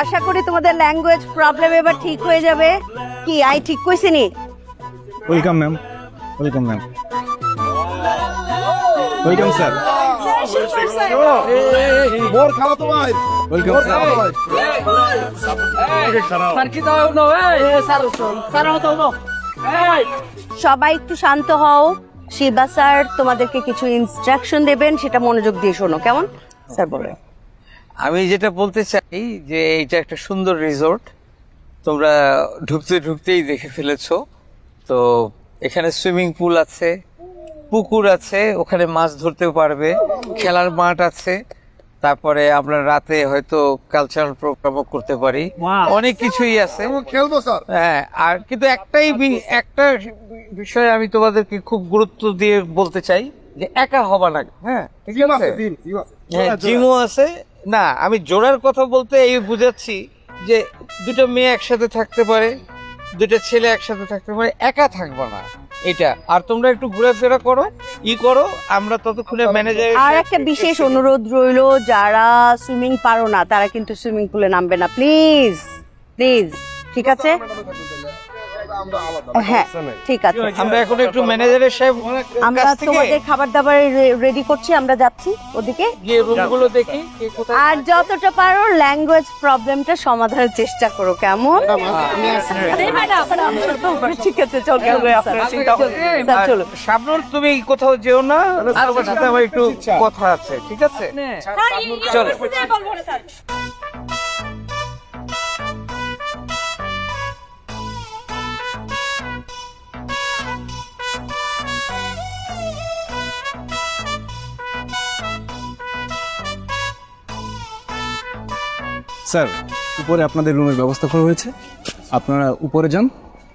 আশা করি তোমাদের language problem এবার ঠিক হয়ে যাবে। কি আই ঠিক কইছি নি? Welcome ma'am welcome ma'am welcome sir মোর খাওয়া তো ওয়েলকাম স্যার সবাই একটু শান্ত হও। শিবা স্যার তোমাদেরকে কিছু ইনস্ট্রাকশন দেবেন সেটা মনোযোগ দিয়ে শোনো। কেমন? স্যার বলে আমি যেটা বলতে চাই যে এটা একটা সুন্দর রিসোর্ট। তোমরা ঢুকতে ঢুকতেই দেখে ফেলেছো। তো এখানে সুইমিং পুল আছে পুকুর আছে ওখানে মাছ ধরতেও পারবে খেলার মাঠ আছে। তারপরে আমরা রাতে হয়তো কালচারাল প্রোগ্রামও করতে পারি। অনেক কিছুই আছে। খেলব স্যার। হ্যাঁ আর কিন্তু একটাই একটা বিষয় আমি তোমাদেরকে খুব গুরুত্ব দিয়ে বলতে চাই যে একা হবা না। হ্যাঁ ঠিক আছে। হ্যাঁ জিমও আছে না আমি জোড়ার কথা বলতে এই বুঝাচ্ছি যে দুটো মেয়ে একসাথে থাকতে পারে দুটো ছেলে একসাথে থাকতে পারে একা থাকব না এটা। আর তোমরা একটু ঘোরাফেরা করো ই করো আমরা ততক্ষণে ম্যানেজার আর একটা বিশেষ অনুরোধ রইল যারা সুইমিং পারো না তারা কিন্তু সুইমিং পুলে নামবে না। প্লিজ প্লিজ ঠিক আছে? হ্যাঁ ঠিক আছে। আমরা এখন একটু ম্যানেজারের সাহেব আমরা তোমাদের খাবার দাবার রেডি করছি আমরা যাচ্ছি ওদিকে। গিয়ে রুমগুলো দেখি আর যতটা পারো ল্যাঙ্গুয়েজ প্রবলেমটা সমাধানের চেষ্টা করো কেমন? ঠিক আছে চলো চলো শাবনুর তুমি কোথাও যেও না তোমার সাথে আমার একটু কথা আছে ঠিক আছে? চলো। স্যার উপরে আপনাদের রুমের ব্যবস্থা করা হয়েছে। আপনারা উপরে যান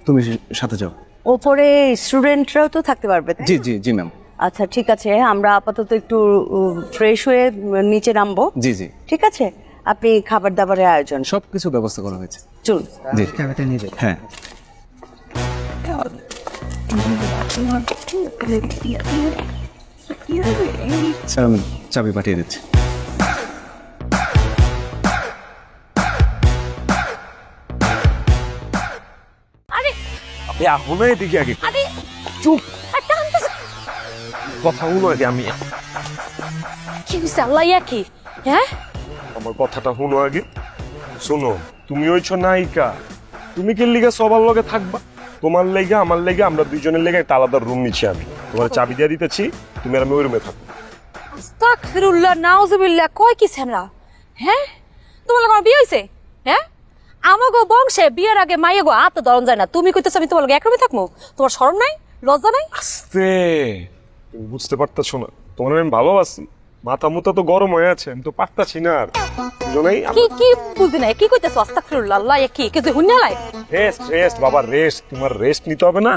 তুমি সাথে যাও। ওপরে স্টুডেন্টরাও তো থাকতে পারবে জি জি জি ম্যাম। আচ্ছা ঠিক আছে আমরা আপাতত একটু ফ্রেশ হয়ে নিচে নামবো। জি জি। ঠিক আছে আপনি খাবার দাবারের আয়োজন। সব কিছু ব্যবস্থা করা হয়েছে। চলুন। জি। ক্যামেরাটা নিয়ে যাই হ্যাঁ। স্যার আমি চাবি পাঠিয়ে দিচ্ছি। এখনও এদিকে আগে। চুপ। কথা শুনো আগে আমি। কি ইয়া কি হ্যাঁ? আমার কথাটা শুনো আগে। শোনো তুমি হইছ নায়িকা। তুমি কি লিগে সবার লগে থাকবা? তোমার লেগে আমার লেগে আমরা দুইজনের লেগে একটা আলাদা রুম নিচ্ছি আমি। তোমার চাবি দিয়ে দিতেছি তুমি আর আমি ওই রুমে থাকব। আস্তাগফিরুল্লাহ নাউজুবিল্লাহ কয় কি সেমরা হ্যাঁ? তোমার লগে বিয়ে হইছে? হ্যাঁ? আমাগো বংশে বিয়ের আগে মাইয়ে গো আত দরন যায় না। তুমি কইতেছ আমি তোমার লগে একরমে থাকব তোমার শরম নাই? লজ্জা নাই? আস্তে! তুমি বুঝতে পারতেছো না। তোমার আমি ভালোবাসি। মাথা মুতা তো গরম হয়ে আছে আমি তো পারতাছি না আর। দুজনেই কি কি বুঝি নাই? কি কইতেছ? আস্তাগফিরুল্লাহ আল্লাহ ইয়া কি? কিছু হুন্নালাই রেস্ট রেস্ট বাবা রেস্ট তোমার রেস্ট নিতে হবে না।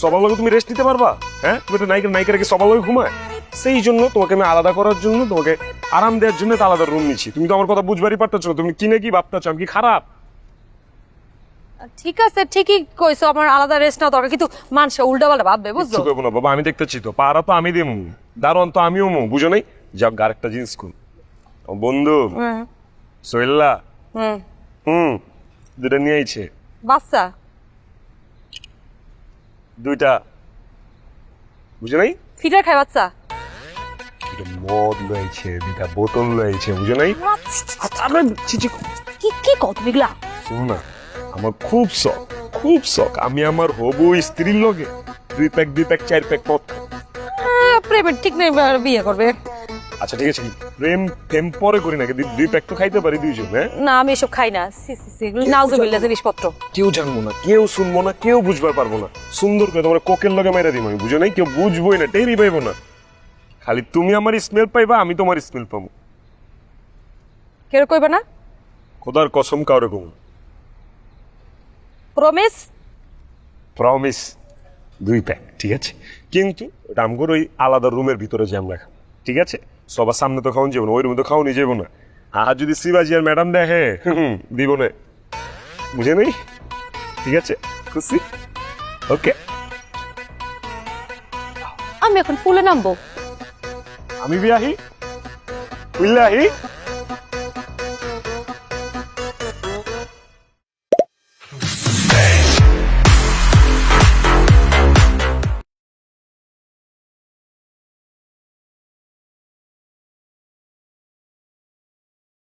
সবার লগে তুমি রেস্ট নিতে পারবা? হ্যাঁ? তুমি একটা নায়িকা নায়িকারা কি সবার লগে ঘুমায়। সেই জন্য তোমাকে আমি আলাদা করার জন্য তোমাকে আরাম দেওয়ার জন্য আলাদা রুম নিচ্ছি। তুমি তো আমার কথা বুঝবারই পারতেছো তুমি কিনে কি ভাবতেছো? আমি কি খারাপ? ঠিক আছে ঠিকই কইছো আমার আলাদা রেস্ট না দরকার। কিন্তু মানুষ উল্টা পাল্টা ভাববে বুঝছ? করব না বাবা আমি দেখতেছি তো পারা তো আমি দেবো দারোয়ান তো আমিও মু বুঝো নাই? যাক আরেকটা জিনিস কোন ও বন্ধু হুম সোহেল্লা হুম। হুম দুটা নিয়ে আইছে। বাচ্চা? দুইটা। বুঝো নাই? ফিটার খায় বাচ্চা? মদ লইছে দুটা বোতল লইছে বুঝো নাই? আমরা চিচি কি কি কও তুমি এগুলা? শোনো না। আমার খুব শখ খুব শখ। আমি আমার হবু স্ত্রীর লগে দুই প্যাক দুই প্যাক চার প্যাক মদ খাব। প্রেমের ঠিক নেই বিয়ে করবে। আচ্ছা ঠিক আছে প্রেম প্রেম পরে করি নাকি? দুই- দুই প্যাক তো খাইতে পারি দুইজন হ্যাঁ? না আমি এসব খাই না। সি সি সি এগুলো নাউজুবিল্লাহ জিনিসপত্র। কেউ জানব না কেউ শুনব না কেউ বুঝবার পারব না। সুন্দর করে তোমার কোকের লগে মাইরা দিব আমি বুঝো নাই? কেউ বুঝবোই না টেরি পাইবো না। খালি তুমি আমার স্মেল পাইবা আমি তোমার স্মেল পাবো। কেউ কইবে না? খোদার কসম কাউরে কমু। প্রমিস প্রমিস দুই প্যাক ঠিক আছে? কিন্তু আমগোর ওই আলাদা রুমের ভিতরে জ্যাম রাখা ঠিক আছে? সবার সামনে তো খাওয়ান যাব না ওই রুমে তো খাওয়ানি যাব না। আর যদি শিবাজি আর ম্যাডাম দেখে দিব না। বুঝে নেই? ঠিক আছে? খুশি? ওকে আমি এখন ফুলে নামবো। আমি বিয়াহি? বুঝলে